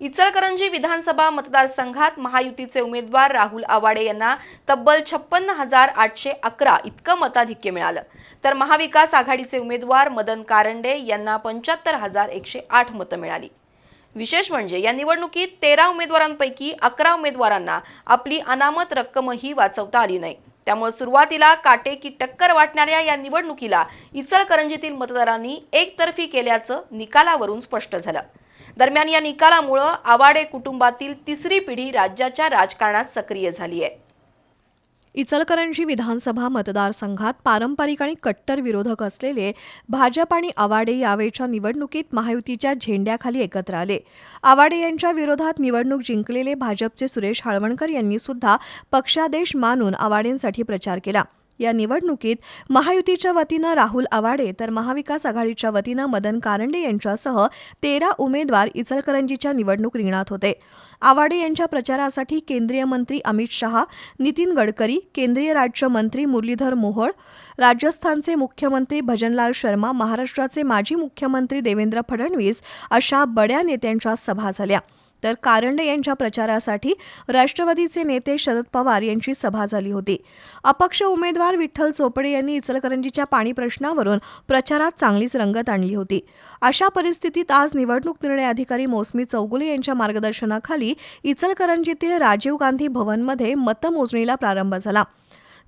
इचलकरंजी विधानसभा मतदारसंघात महायुतीचे उमेदवार राहुल आवाडे यांना तब्बल छप्पन्न हजार आठशे अकरा इतकं मताधिक्य मिळालं. तर महाविकास आघाडीचे उमेदवार मदन कारंडे यांना पंच्याहत्तर हजार एकशे आठ मतं मिळाली. विशेष म्हणजे या निवडणुकीत तेरा उमेदवारांपैकी अकरा उमेदवारांना आपली अनामत रक्कमही वाचवता आली नाही. त्यामुळे सुरुवातीला काटेकी टक्कर वाटणाऱ्या या निवडणुकीला इचलकरंजीतील मतदारांनी एकतर्फी केल्याचं निकालावरून स्पष्ट झालं. दरम्यान या निकालामुळं आवाडे कुटुंबातील तिसरी पिढी राज्याच्या राजकारणात सक्रिय झाली आहे इचलकरंजी विधानसभा मतदारसंघात पारंपरिक आणि कट्टर विरोधक असलेले भाजप आणि आवाडे यावेळच्या निवडणुकीत महायुतीच्या झेंड्याखाली एकत्र आले. आवाडे यांच्या विरोधात निवडणूक जिंकलेले भाजपचे सुरेश हाळवणकर यांनी सुद्धा पक्षादेश मानून आवाडेंसाठी प्रचार केला. या निवडणुकीत महायुतीच्या वतीनं राहुल आवाडे तर महाविकास आघाडीच्या वतीनं मदन कारंडे यांच्यासह तेरा उमेदवार इचलकरंजीच्या निवडणूक रिंगणात होते. आवाडे यांच्या प्रचारासाठी केंद्रीय मंत्री अमित शहा नितीन गडकरी केंद्रीय राज्यमंत्री मुरलीधर मोहोळ राजस्थानचे मुख्यमंत्री भजनलाल शर्मा महाराष्ट्राचे माजी मुख्यमंत्री देवेंद्र फडणवीस अशा बड्या नेत्यांच्या सभा झाल्या. तर कारंडे यांच्या प्रचारासाठी राष्ट्रवादीचे नेते शरद पवार यांची सभा झाली होती. अपक्ष उमेदवार विठ्ठल चोपडे यांनी इचलकरंजीच्या पाणी प्रश्नावरून प्रचारात चांगलीच रंगत आणली होती. अशा परिस्थितीत आज निवडणूक निर्णय अधिकारी मोसमी चौगुले यांच्या मार्गदर्शनाखाली इचलकरंजीतील राजीव गांधी भवनमध्ये मतमोजणीला प्रारंभ झाला.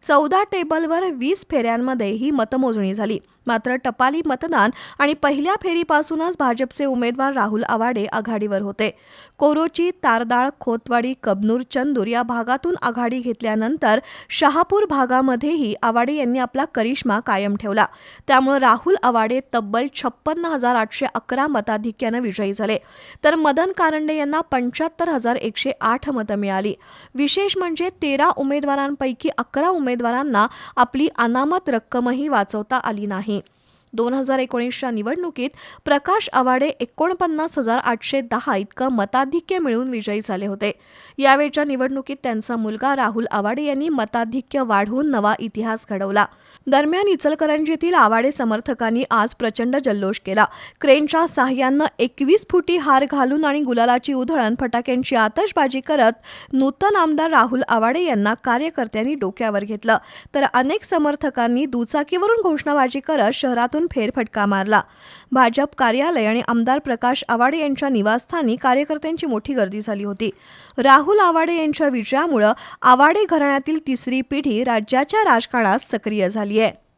चौदा टेबलवर वीस फेऱ्यांमध्ये ही मतमोजणी झाली. मात्र टपाली मतदान आणि पहिल्या फेरीपासूनच भाजपचे उमेदवार राहुल आवाडे आघाडीवर होते. कोरोची तारदाळ खोतवाडी कबनूर चंदूर या भागातून आघाडी घेतल्यानंतर शहापूर भागामध्येही आवाडे यांनी आपला करिश्मा कायम ठेवला. त्यामुळे राहुल आवाडे तब्बल छप्पन्न हजार आठशे अकरा मताधिक्यानं विजयी झाले. तर मदन कारंडे यांना पंच्याहत्तर हजार एकशे आठ मतं मिळाली. विशेष म्हणजे तेरा उमेदवारांपैकी अकरा उमेदवारांना आपली अनामत रक्कमही वाचवता आली नाही. दोन हजार एकोणीसच्या निवडणुकीत प्रकाश आवाडे एकोणपन्नास हजार आठशे दहा इतकं मताधिक्य मिळवून विजयी झाले होते. यावेळच्या निवडणुकीत त्यांचा मुलगा राहुल आवाडे यांनी मताधिक्य वाढवून नवा इतिहास घडवला. दरम्यान इचलकरंजीतील आवाडे समर्थकांनी आज प्रचंड जल्लोष केला. क्रेनच्या सहाय्यानं एकवीस फुटी हार घालून आणि गुलालाची उधळण फटाक्यांची आतषबाजी करत नूतन आमदार राहुल आवाडे यांना कार्यकर्त्यांनी डोक्यावर घेतलं. तर अनेक समर्थकांनी दुचाकीवरून घोषणाबाजी करत शहरातून फेरफटका मारला. भाजप कार्यालय आणि आमदार प्रकाश आवाडे यांच्या निवासस्थानी कार्यकर्त्यांची मोठी गर्दी झाली होती. राहुल आवाडे यांच्या विजयामुळं आवाडे घराण्यातील तिसरी पिढी राज्याच्या राजकारणात सक्रिय झाली आहे